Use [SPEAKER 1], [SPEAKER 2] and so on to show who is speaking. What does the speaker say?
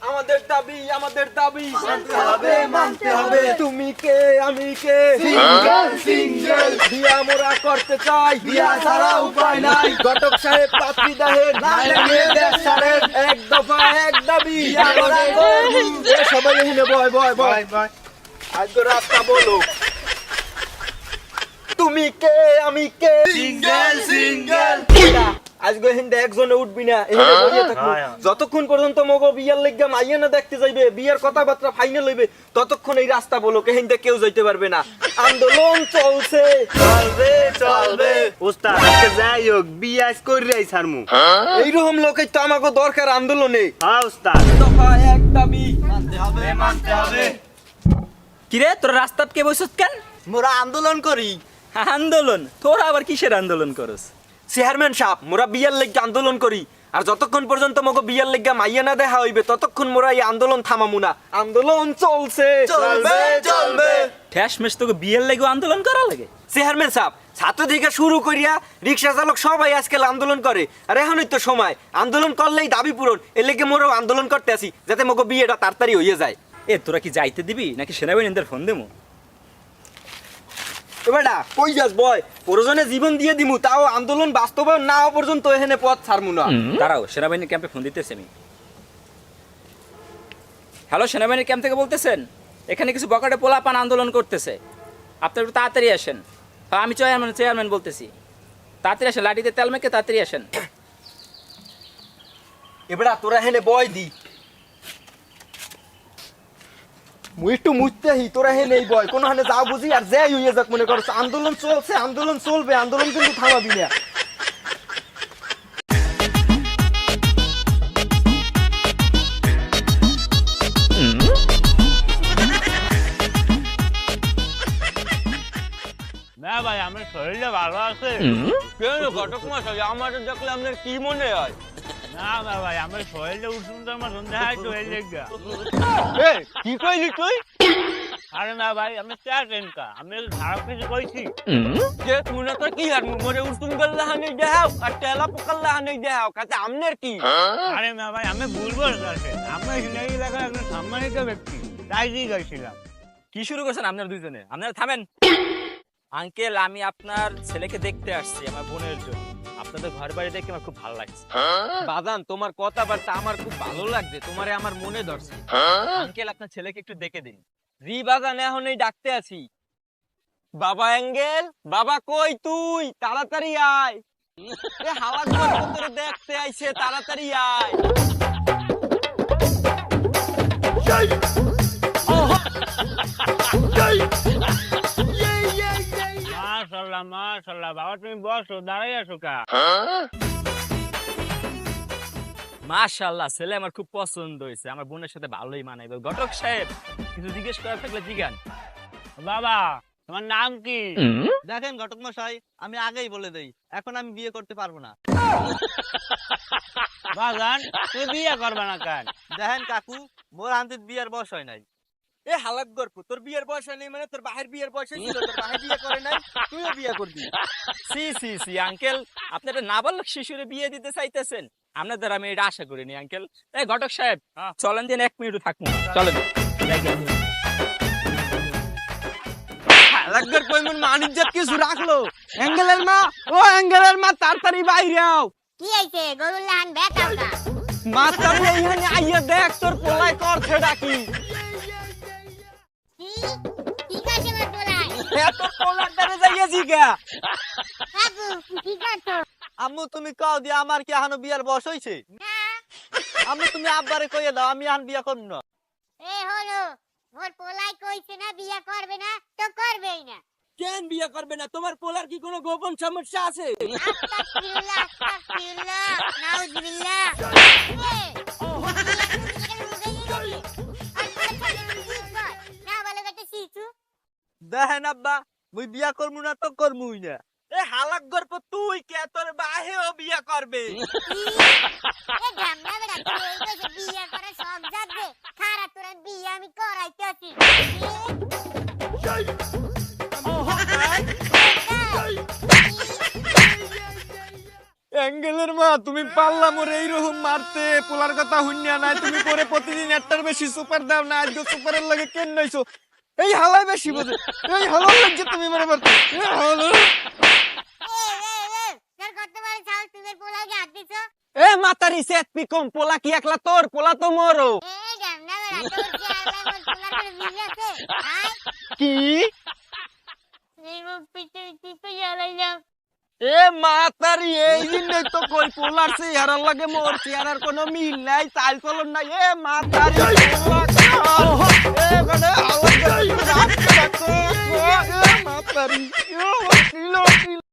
[SPEAKER 1] আমাদের দাবি আমাদের দাবি।
[SPEAKER 2] মানতে হবে, মানতে হবে।
[SPEAKER 1] তুমি কে আমি কে?
[SPEAKER 2] Single single.
[SPEAKER 1] বিয়া মোরা করতে চাই।
[SPEAKER 2] বিয়া ছাড়া উপায় নাই।
[SPEAKER 1] ঘটক সাহেব পাত্রী দাহের
[SPEAKER 2] সারের।
[SPEAKER 1] এক দফা এক দাবি।
[SPEAKER 2] বিয়া মোরা করব।
[SPEAKER 1] এ সবাই এখানে বয় বয়। বয় আজকে রাস্তা বলো। তুমি কে আমি কে?
[SPEAKER 2] Single single.
[SPEAKER 1] আজকে এখানে একজনে উঠবি না থাকব।
[SPEAKER 2] হ্যাঁ, হ্যাঁ।
[SPEAKER 1] যতক্ষণ পর্যন্ত মগো বিয়ার লেগে মাইয়া না দেখতে যাইবে বিয়ার কথাবার্তা ফাইনাল হইবে ততক্ষণ এই রাস্তা বলো এখানে কেউ যাইতে পারবে না। আন্দোলন চলছে।
[SPEAKER 2] চলবে চলবে। উস্তাদ যাই হোক বিয়াজ ছাড়মু।
[SPEAKER 1] এইরকম লোকের তো আমাকে দরকার আন্দোলনে।
[SPEAKER 2] হ্যাঁ উস্তাদ।
[SPEAKER 1] দফা এক দাবি
[SPEAKER 2] মানতে হবে মানতে হবে।
[SPEAKER 3] কিরে তোর রাস্তাত কে বসত কেন?
[SPEAKER 2] মোরা আন্দোলন করি।
[SPEAKER 3] আন্দোলন? তোর আবার কিসের আন্দোলন করস?
[SPEAKER 1] চেয়ারম্যান সাহেব মোরা বিয়ার লেগে আন্দোলন করি। আর যতক্ষণ পর্যন্ত মগো বিয়ার লেগে মাইয়া না দেখা হইবে ততক্ষণ মোরা এই আন্দোলন থামামু না। আন্দোলন চলছে।
[SPEAKER 2] চলবে চলবে।
[SPEAKER 3] ঠ্যাস মেস তোকে বিয়ের লেগে আন্দোলন করা লাগে?
[SPEAKER 1] চেয়ারম্যান সাহেব ছাত্র থেকে শুরু করিয়া রিক্সা চালক সবাই আজকাল আন্দোলন করে। আর এখনই তো সময়। আন্দোলন করলেই দাবি পূরণ। এর লেগে মোরাও আন্দোলন করতে আসি যাতে মগো বিয়েটা তাড়াতাড়ি হইয়ে যায়।
[SPEAKER 3] এ তোরা কি যাইতে দিবি? নাকি সেনাবাহিনীদের ফোন দেবো
[SPEAKER 1] এবারটা কই যাস বয়? প্রয়োজনে জীবন দিয়ে দিমু তাও আন্দোলন বাস্তবায়ন না হওয়া পর্যন্ত এখানে পথ ছাড়মু না।
[SPEAKER 3] দাঁড়াও সেনাবাহিনীর ক্যাম্পে ফোন দিতেছি আমি। হ্যালো সেনাবাহিনীর ক্যাম্প থেকে বলতেছেন এখানে কিছু বকাটে পোলাপান আন্দোলন করতেছে। আপনার একটু তাড়াতাড়ি আসেন। হ্যাঁ আমি চেয়ারম্যান চেয়ারম্যান বলতেছি। তাড়াতাড়ি আসেন লাঠিতে তেল মেখে তাড়াতাড়ি আসেন।
[SPEAKER 1] এবারে তোরা এখানে বয় দি। মুই একটু মুছতে হি তোরা হে নেই বয়। কোনো হানে যাও বুঝি আর যাই হইয়ে যাক মনে করছে আন্দোলন চলছে আন্দোলন চলবে আন্দোলন কিন্তু থামাবি না।
[SPEAKER 4] না ভাই আমার শরীরটা ভালো আছে।
[SPEAKER 1] কেন ঘটক মশাই? আমাদের দেখলে আপনার কি মনে হয়?
[SPEAKER 4] না না ভাই আমার শরীরটা উঠুন তো আমার সন্ধ্যা হয় তো এই
[SPEAKER 1] কি কইলি তুই?
[SPEAKER 4] আরে না ভাই আমি চা টেনকা আমি খারাপ কিছু কইছি।
[SPEAKER 1] যে তুই তো কি আর মরে উঠুন গল্লা হানি দেও আর তেলা পকাল্লা হানি দেও কাতে আমনের কি?
[SPEAKER 4] আরে না ভাই আমি ভুলবো না আমরা সিনারি এলাকার একজন সম্মানিত ব্যক্তি তাই দিয়ে
[SPEAKER 3] কি শুরু করছেন আপনার দুইজনে? আপনারা থামেন। আঙ্কেল আমি আপনার ছেলেকে দেখতে আসছি আমার বোনের জন্য। আপনাদের ঘর বাড়ি দেখে আমার খুব ভালো লাগছে।
[SPEAKER 1] বাদান তোমার কথাবার্তা আমার খুব ভালো লাগছে তোমারে আমার মনে ধরছে।
[SPEAKER 3] আঙ্কেল আপনার ছেলেকে একটু দেখে দিন।
[SPEAKER 1] রি বাগান এখন এই ডাকতে আছি। বাবা অ্যাঙ্গেল বাবা কই তুই? তাড়াতাড়ি আয়। হাওয়া তোরে দেখতে আইছে তাড়াতাড়ি আয়।
[SPEAKER 4] মাশাল্লাহ মাশাল্লাহ বাবা তুমি বসো দাঁড়াই আসো কা?
[SPEAKER 3] মাশাআল্লাহ ছেলে আমার খুব পছন্দ হয়েছে। আমার বোনের সাথে ভালোই মানাইবে ঘটক সাহেব কিছু জিজ্ঞেস করার থাকলে জিগান।
[SPEAKER 4] বাবা তোমার নাম কি?
[SPEAKER 5] দেখেন ঘটক মশাই আমি আগেই বলে দেই এখন আমি বিয়ে করতে পারব না।
[SPEAKER 4] বাগান তুমি বিয়ে করবে না কেন?
[SPEAKER 5] দেখেন কাকু মোর আন্তির বিয়ের বয়স হয় নাই।
[SPEAKER 1] এ হালাক গর্প তোর বিয়ের বয়স নেই মানে তোর বাহির বিয়ের বয়স ছিল তোর বাহির বিয়ে করে নাই তুইও বিয়ে করবি।
[SPEAKER 3] সি সি সি আঙ্কেল আপনি একটা নাবালক শিশুরে বিয়ে দিতে চাইতেছেন। আপনাদের আমি এটা আশা করিনি আঙ্কেল। এই ঘটক সাহেব চলেন দিন এক মিনিট থাকব চলেন।
[SPEAKER 1] হালাক গর্প এমন কিছু রাখল। অ্যাঙ্গেলের মা ও অ্যাঙ্গেলের মা তাড়াতাড়ি বাইরে আও।
[SPEAKER 6] কি লাহান
[SPEAKER 1] মা আইয়া দেখ তোর পোলাই করছে ডাকি
[SPEAKER 6] কি
[SPEAKER 1] পোলার দ্বারে যাইয়াছি
[SPEAKER 6] কি
[SPEAKER 5] আম্মু তুমি কাও দিয়ে আমার কি এখনও বিয়ের বয়স হয়েছে আম্মু তুমি আব্বারে কইয়ে দাও আমি এখন বিয়ে করব না।
[SPEAKER 6] এ হলো মোর পোলাই কইছে না বিয়ে করবে না তো করবেই না।
[SPEAKER 1] কেন বিয়ে করবে না? তোমার পোলার কি কোনো গোপন সমস্যা আছে?
[SPEAKER 5] দেখেন আব্বা মুই বিয়ে করব না তো করবুই না।
[SPEAKER 1] এ হালাক গর্প তুই কে তোর বাহেও বিয়ে করবে।
[SPEAKER 6] এ বেটা তুই এই বয়সে বিয়ে করার শখ জাগবে খারাপ তোর বিয়ে আমি করাইতে আছি।
[SPEAKER 1] অ্যাঙ্গেল মা তুমি পারলাম ওর এইরকম মারতে পোলার কথা হুন্যা নাই তুমি পরে প্রতিদিন একটার বেশি সুপার দাও না আজকে সুপারের লাগে কেন নইছো? এই হালাই বেশি বোঝে। এই হালার লাগছে তুমি মেরে মারতে
[SPEAKER 6] এ
[SPEAKER 1] মাতারি সেত পিকম, পোলা কি একলা তোর? পোলা তো মোরো।
[SPEAKER 6] কি?
[SPEAKER 1] এ মাতারি, এই তো কই, পোলার লাগে মোর চেহারার কোনো মিল নাই, চাল চলন নাই। এ মাতারি পোলা খাও। এ গনে আওয়াজ করে রাত কাটে। এ মাতারি এ কিলো কিলো